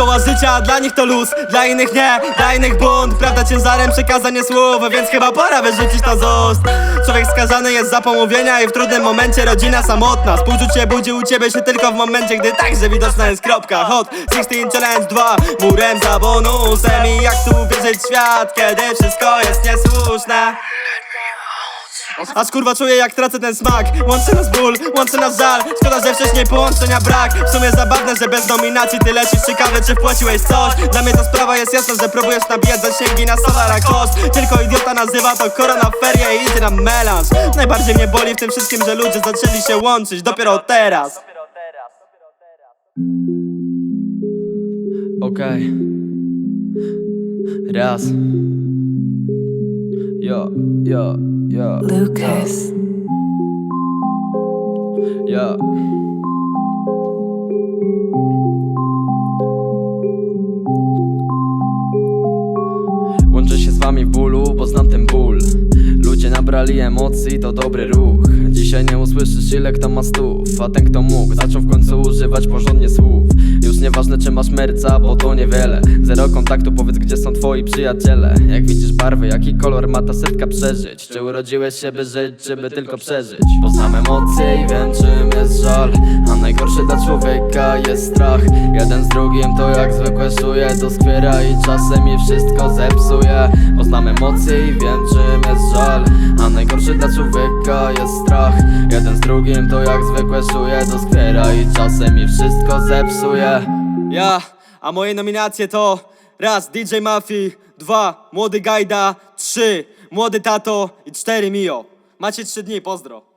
Szkoła życia, dla nich to luz. Dla innych nie, dla innych bunt Prawda ciężarem przekazanie słów Więc chyba pora wyrzucić to z ust. Człowiek skazany jest za pomówienia I w trudnym momencie rodzina samotna. Współczucie budzi u ciebie się tylko w momencie Gdy także widoczna jest kropka. Hot 16 Challenge 2 Murem za bonusem. I jak tu wierzyć świat Kiedy wszystko jest niesłuszne Aż kurwa czuję jak tracę ten smak. Łączy nas ból, łączy nas żal. Szkoda, że wcześniej połączenia brak. W sumie zabawne, że bez nominacji ty lecisz. Ciekawe, czy wpłaciłeś coś. Dla mnie to sprawa jest jasna, że próbujesz nabijać zasięgi na solara koszt. Tylko idiota nazywa to korona ferie i idzie na melanż. Najbardziej mnie boli w tym wszystkim, że ludzie zaczęli się łączyć. Dopiero teraz. Okej. Raz. Yo, yo, yo. Lucas. Yo. Łączę się z wami w bólu, bo znam ten ból Ludzie nabrali emocji, to dobry ruch Dzisiaj nie usłyszysz ile kto ma stów A ten kto mógł, zaczął w końcu używać porządnie słów nieważne czy masz merca, bo to niewiele. Zero kontaktu, powiedz gdzie są twoi przyjaciele. Jak widzisz barwy, jaki kolor ma ta setka przeżyć? Czy urodziłeś się by żyć, czy by tylko przeżyć? Poznam emocje i wiem czym jest żal. A najgorszy dla człowieka jest strach. Jeden z drugim to jak zwykłe szuje To skwiera i czasem mi wszystko zepsuje. Poznam emocje i wiem czym jest żal. A najgorszy dla człowieka jest strach. Jeden z drugim to jak zwykłe szuje To skwiera i czasem mi wszystko zepsuje Ja, a moje nominacje to Raz DJ Mafii, dwa Młody Gajda, trzy Młody Tato i cztery Mio. Macie trzy dni, pozdro